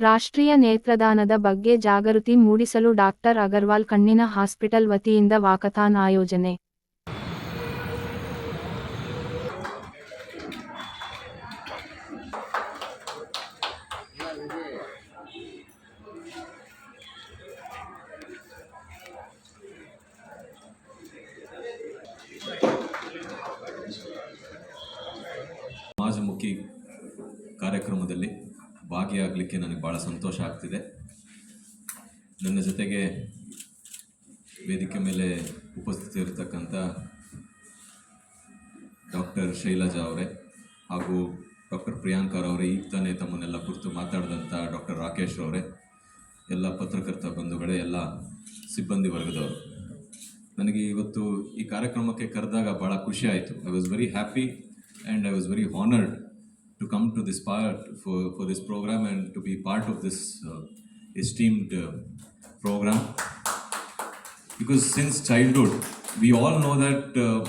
ರಾಷ್ಟ್ರೀಯ ನೇತ್ರದಾನದ ಬಗ್ಗೆ ಜಾಗೃತಿ ಮೂಡಿಸಲು ಡಾಕ್ಟರ್ ಅಗರ್ವಾಲ್ ಕಣ್ಣಿನ ಹಾಸ್ಪಿಟಲ್ ವತಿಯಿಂದ ವಾಕಥಾನ್ ಆಯೋಜನೆ. ಸಮಾಜಮುಖಿ ಕಾರ್ಯಕ್ರಮದಲ್ಲಿ ಭಾಗಿಯಾಗಲಿಕ್ಕೆ ನನಗೆ ಭಾಳ ಸಂತೋಷ ಆಗ್ತಿದೆ. ನನ್ನ ಜೊತೆಗೆ ವೇದಿಕೆ ಮೇಲೆ ಉಪಸ್ಥಿತರಿರ್ತಕ್ಕಂಥ ಡಾಕ್ಟರ್ ಶೈಲಜಾ ಅವರೇ ಹಾಗೂ ಡಾಕ್ಟರ್ ಪ್ರಿಯಾಂಕರ್ ಅವರೇ, ಈಗ ತಾನೇ ತಮ್ಮನ್ನೆಲ್ಲ ಕುರಿತು ಮಾತಾಡಿದಂಥ ಡಾಕ್ಟರ್ ರಾಕೇಶ್ ಅವರೇ, ಎಲ್ಲ ಪತ್ರಕರ್ತ ಬಂಧುಗಳೇ, ಎಲ್ಲ ಸಿಬ್ಬಂದಿ ವರ್ಗದವರು. ನನಗೆ ಇವತ್ತು ಈ ಕಾರ್ಯಕ್ರಮಕ್ಕೆ ಕರೆದಾಗ ಭಾಳ ಖುಷಿ ಆಯಿತು. I was very happy and I was very honoured to come to this part for for this program and to be part of this esteemed program because since childhood we all know that uh,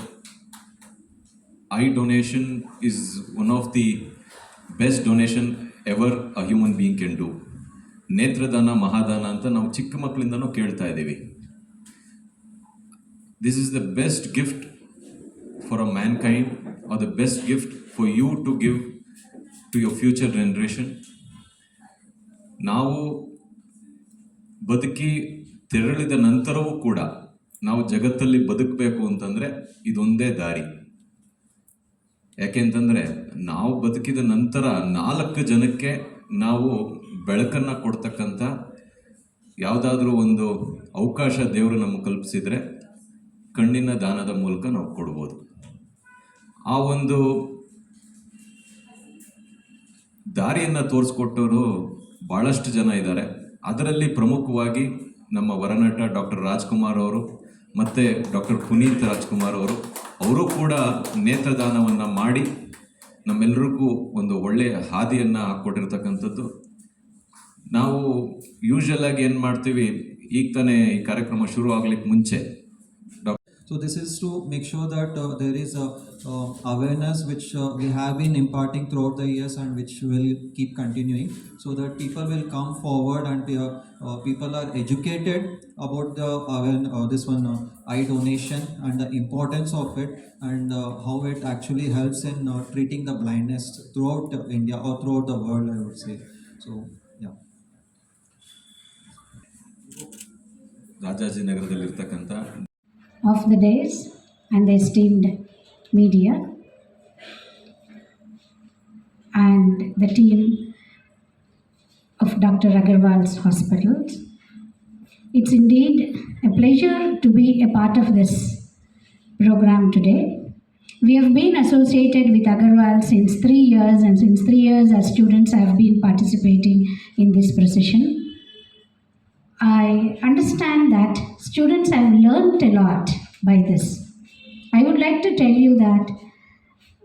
eye donation is one of the best donation ever a human being can do ನೇತ್ರದಾನ ಮಹಾದಾನ ಅಂತ ನಾವು ಚಿಕ್ಕ ಮಕ್ಕಳಿಂದನೂ ಕೇಳ್ತಾ ಇದ್ದೀವಿ this is the best gift for a mankind are the best gift for you to give to your future generation ನಾವು ಬದುಕಿ ತೆರಳಿದ ನಂತರವೂ ಕೂಡ ನಾವು ಜಗತ್ತಲ್ಲಿ ಬದುಕಬೇಕು ಅಂತಂದರೆ ಇದೊಂದೇ ದಾರಿ. ಯಾಕೆಂತಂದರೆ ನಾವು ಬದುಕಿದ ನಂತರ ನಾಲ್ಕು ಜನಕ್ಕೆ ನಾವು ಬೆಳಕನ್ನು ಕೊಡ್ತಕ್ಕಂಥ ಯಾವುದಾದ್ರೂ ಒಂದು ಅವಕಾಶ ದೇವರು ನಮಗೆ ಕಲ್ಪಿಸಿದರೆ ಕಣ್ಣಿನ ದಾನದ ಮೂಲಕ ನಾವು ಕೊಡ್ಬೋದು. ಆ ಒಂದು ದಾರಿಯನ್ನು ತೋರಿಸ್ಕೊಟ್ಟವರು ಭಾಳಷ್ಟು ಜನ ಇದ್ದಾರೆ. ಅದರಲ್ಲಿ ಪ್ರಮುಖವಾಗಿ ನಮ್ಮ ವರನಟ ಡಾಕ್ಟರ್ ರಾಜ್ಕುಮಾರ್ ಅವರು ಮತ್ತು ಡಾಕ್ಟರ್ ಪುನೀತ್ ರಾಜ್ಕುಮಾರ್ ಅವರು ಅವರು ಕೂಡ ನೇತ್ರದಾನವನ್ನು ಮಾಡಿ ನಮ್ಮೆಲ್ಲರಿಗೂ ಒಂದು ಒಳ್ಳೆಯ ಹಾದಿಯನ್ನು ಹಾಕ್ಕೊಟ್ಟಿರ್ತಕ್ಕಂಥದ್ದು ನಾವು ಯೂಶಲ್ ಆಗಿ ಏನು ಮಾಡ್ತೀವಿ, ಈಗ ತಾನೇ ಈ ಕಾರ್ಯಕ್ರಮ ಶುರು ಆಗ್ಲಿಕ್ಕೆ ಮುಂಚೆ So this is to make sure that uh, there is a uh, awareness which uh, we have been imparting throughout the years and which will keep continuing, so that people will come forward and uh, uh, people are educated about the aware- uh, this one uh, eye donation and the importance of it and uh, how it actually helps in uh, treating the blindness throughout uh, India or throughout the world. I would say so. Yeah. ರಾಜಾಜಿನಗರದಲ್ಲಿರ್ತಕ್ಕಂಥ of the days and the esteemed media and the team of Dr. Agarwal's hospitals. It's indeed a pleasure to be a part of this program today. We have been associated with Agarwal since three years, and since three years, our students have been participating in this procession. I understand that students have learnt a lot by this. I would like to tell you that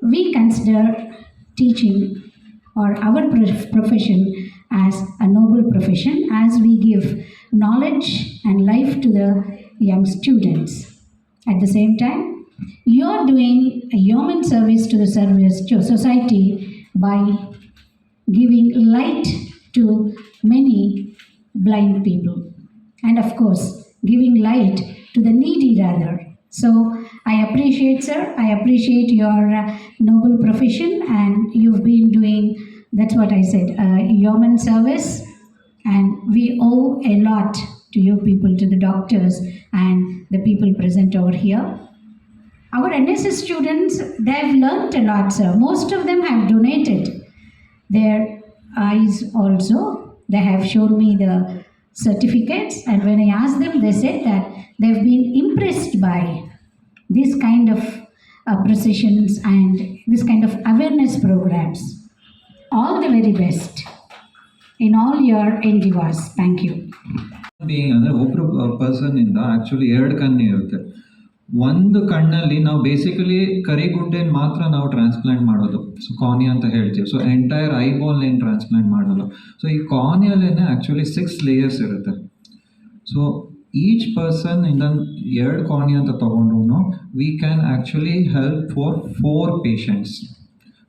we consider teaching or our profession as a noble profession as we give knowledge and life to the young students. At the same time, you are doing a human service to the service to society by giving light to many blind people and of course giving light to the needy rather. So i appreciate sir i appreciate your uh, noble profession and you've been doing that's what i said uh, human service and we owe a lot to you people to the doctors and the people present over here. Our nss students they've learnt a lot sir. Most of them have donated their eyes also. They have shown me the certificates, and when I asked them, they said that they've been impressed by this kind of uh, processions and this kind of awareness programs. All the very best in all your endeavors. Thank you. Being ಅಂದರೆ ಒಬ್ಬರು person ಇಂದ actually ಎರಡು ಕಣ್ಣು ಇರುತ್ತೆ ಒಂದು ಕಣ್ಣಲ್ಲಿ ನಾವು basically ಕರಿಗುಡ್ಡೆನ ಮಾತ್ರ ನಾವು ಟ್ರಾನ್ಸ್ಪ್ಲಾಂಟ್ ಮಾಡೋದು. ಸೊ ಕಾನಿ ಅಂತ ಹೇಳ್ತೀವಿ. ಸೊ ಎಂಟೈರ್ ಐಬೋಲ್ ಏನು ಟ್ರಾನ್ಸ್ಪ್ಲಾಂಟ್ ಮಾಡೋದು. ಸೊ ಈ ಕಾನಿಯಲ್ಲೇನೆ ಆ್ಯಕ್ಚುಲಿ ಸಿಕ್ಸ್ ಲೇಯರ್ಸ್ ಇರುತ್ತೆ. ಸೊ ಈಚ್ ಪರ್ಸನ್ ಇಂದ ಎರಡು ಕಾನಿ ಅಂತ ತೊಗೊಂಡ್ರು we can actually help for four patients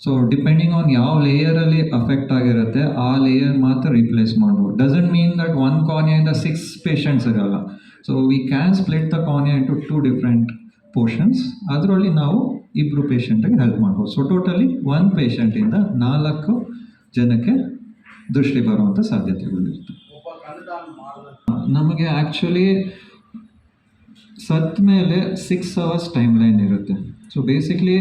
so depending on ಯಾವ ಲೇಯರಲ್ಲಿ ಅಫೆಕ್ಟ್ ಆಗಿರುತ್ತೆ, ಆ ಲೇಯರ್ ಮಾತ್ರ ರಿಪ್ಲೇಸ್ ಮಾಡ್ಬೋದು. ಡಸಂಟ್ ಮೀನ್ ದಟ್ ಒನ್ ಕಾರ್ನಿಯಿಂದ ಸಿಕ್ಸ್ ಪೇಷಂಟ್ಸ್ ಇರಲ್ಲ. So we can split the cornea into two different portions ಅದರಲ್ಲಿ ನಾವು ಇಬ್ಬರು ಪೇಷಂಟಿಗೆ ಹೆಲ್ಪ್ ಮಾಡ್ಬೋದು. ಸೊ ಟೋಟಲಿ ಒನ್ ಪೇಷಂಟಿಂದ ನಾಲ್ಕು ಜನಕ್ಕೆ ದೃಷ್ಟಿ ಬರುವಂಥ ಸಾಧ್ಯತೆಗಳಿರುತ್ತೆ ನಮಗೆ ಆ್ಯಕ್ಚುಲಿ ಸತ್ ಮೇಲೆ ಸಿಕ್ಸ್ ಅವರ್ಸ್ ಟೈಮ್ ಲೈನ್ ಇರುತ್ತೆ. ಸೊ ಬೇಸಿಕ್ಲಿ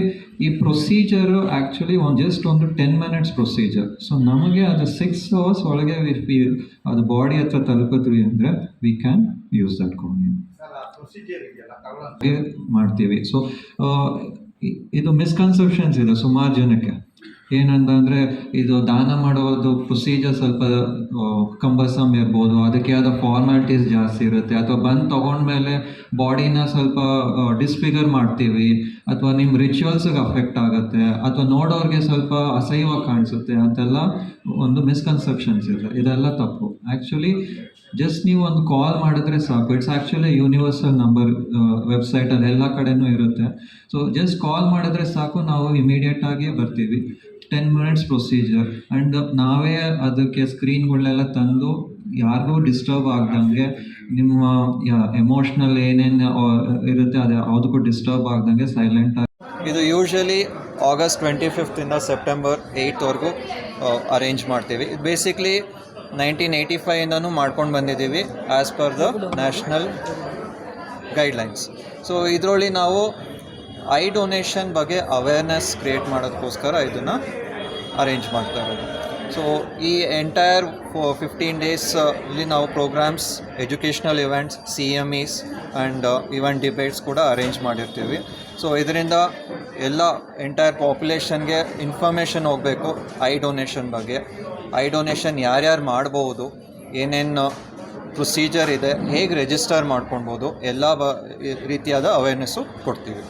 ಈ ಪ್ರೊಸೀಜರು ಆ್ಯಕ್ಚುಲಿ ಒಂದು ಜಸ್ಟ್ ಒಂದು ಟೆನ್ ಮಿನಿಟ್ಸ್ ಪ್ರೊಸೀಜರ್ ಸೊ ನಮಗೆ ಅದು ಸಿಕ್ಸ್ ಅವರ್ಸ್ ಒಳಗೆ ಅದು ಬಾಡಿ ಹತ್ರ ತಲುಪಿದ್ವಿ ಅಂದರೆ ವಿ ಕ್ಯಾನ್ ಯೂಸ್ ದಟ್ ಕೋನಿಯನ್ ಮಾಡ್ತೀವಿ. ಸೊ ಇದು ಮಿಸ್ಕನ್ಸೆಪ್ಷನ್ಸ್ ಇದೆ ಸುಮಾರು ಜನಕ್ಕೆ. ಏನಂತಂದರೆ ಇದು ದಾನ ಮಾಡೋದು ಪ್ರೊಸೀಜರ್ ಸ್ವಲ್ಪ ಕಂಬಸಮ್ ಇರ್ಬೋದು. ಅದಕ್ಕೆ ಆದ ಫಾರ್ಮಾಲಿಟೀಸ್ ಜಾಸ್ತಿ ಇರುತ್ತೆ. ಅಥವಾ ಬಂದು ತಗೊಂಡ್ಮೇಲೆ ಬಾಡಿನ ಸ್ವಲ್ಪ ಡಿಸ್ಫಿಗರ್ ಮಾಡ್ತೀವಿ. ಅಥವಾ ನಿಮ್ಮ ರಿಚುವಲ್ಸ್ಗೆ ಅಫೆಕ್ಟ್ ಆಗುತ್ತೆ. ಅಥವಾ ನೋಡೋರಿಗೆ ಸ್ವಲ್ಪ ಅಸಹ್ಯವಾಗಿ ಕಾಣಿಸುತ್ತೆ. ಅಂತೆಲ್ಲ ಒಂದು ಮಿಸ್ಕನ್ಸೆಪ್ಷನ್ಸ್ ಇದೆ. ಇದೆಲ್ಲ ತಪ್ಪು. ಆ್ಯಕ್ಚುಲಿ ಜಸ್ಟ್ ನೀವು ಒಂದು ಕಾಲ್ ಮಾಡಿದ್ರೆ ಸಾಕು. ಇಟ್ಸ್ ಆ್ಯಕ್ಚುಲಿ ಯೂನಿವರ್ಸಲ್ ನಂಬರ್ ವೆಬ್ಸೈಟಲ್ಲಿ ಎಲ್ಲ ಕಡೆನೂ ಇರುತ್ತೆ. ಸೊ ಜಸ್ಟ್ ಕಾಲ್ ಮಾಡಿದ್ರೆ ಸಾಕು. ನಾವು ಇಮಿಡಿಯೇಟ್ ಆಗಿ ಬರ್ತೀವಿ. ಟೆನ್ ಮಿನಿಟ್ಸ್ ಪ್ರೊಸೀಜರ್ ಆ್ಯಂಡ್ ನಾವೇ ಅದಕ್ಕೆ ಸ್ಕ್ರೀನ್ಗಳನ್ನೆಲ್ಲ ತಂದು ಯಾರಿಗೂ ಡಿಸ್ಟರ್ಬ್ ಆಗ್ದಂಗೆ ನಿಮ್ಮ ಎಮೋಷ್ನಲ್ ಏನೇನು ಇರುತ್ತೆ ಅದು ಯಾವುದಕ್ಕೂ ಡಿಸ್ಟರ್ಬ್ ಆಗ್ದಂಗೆ ಸೈಲೆಂಟ್ ಇದು ಯೂಶ್ವಲಿ ಆಗಸ್ಟ್ ಟ್ವೆಂಟಿ ಫಿಫ್ತಿಂದ ಸೆಪ್ಟೆಂಬರ್ ಏಯ್ತ್ವರೆಗೂ ಅರೇಂಜ್ ಮಾಡ್ತೀವಿ. ಇದು ಬೇಸಿಕ್ಲಿ ನೈನ್ಟೀನ್ ಏಯ್ಟಿ ಫೈವಿಂದನು ಮಾಡ್ಕೊಂಡು ಬಂದಿದ್ದೀವಿ as per the national guidelines so ಇದರಲ್ಲಿ ನಾವು ಐ ಡೊನೇಷನ್ ಬಗ್ಗೆ ಅವೇರ್ನೆಸ್ ಕ್ರಿಯೇಟ್ ಮಾಡೋದಕ್ಕೋಸ್ಕರ ಇದನ್ನು ಅರೇಂಜ್ ಮಾಡ್ತಾ ಇರೋದು. ಸೊ ಈ ಎಂಟೈರ್ ಫಿಫ್ಟೀನ್ ಡೇಸಲ್ಲಿ ನಾವು programmes educational events C M Es and event debates ಕೂಡ ಅರೇಂಜ್ ಮಾಡಿರ್ತೀವಿ. ಸೊ ಇದರಿಂದ ಎಲ್ಲ ಎಂಟೈರ್ ಪಾಪ್ಯುಲೇಷನ್ಗೆ ಇನ್ಫಾರ್ಮೇಷನ್ ಹೋಗಬೇಕು, ಐ ಡೊನೇಷನ್ ಬಗ್ಗೆ. ಐ ಡೊನೇಷನ್ ಯಾರ್ಯಾರು ಮಾಡ್ಬೋದು, ಏನೇನು ಪ್ರೊಸೀಜರ್ ಇದೆ, ಹೇಗೆ ರಿಜಿಸ್ಟರ್ ಮಾಡ್ಕೊಳ್ಬೋದು, ಎಲ್ಲ ರೀತಿಯಾದ ಅವೇರ್ನೆಸ್ಸು ಕೊಡ್ತೀವಿ.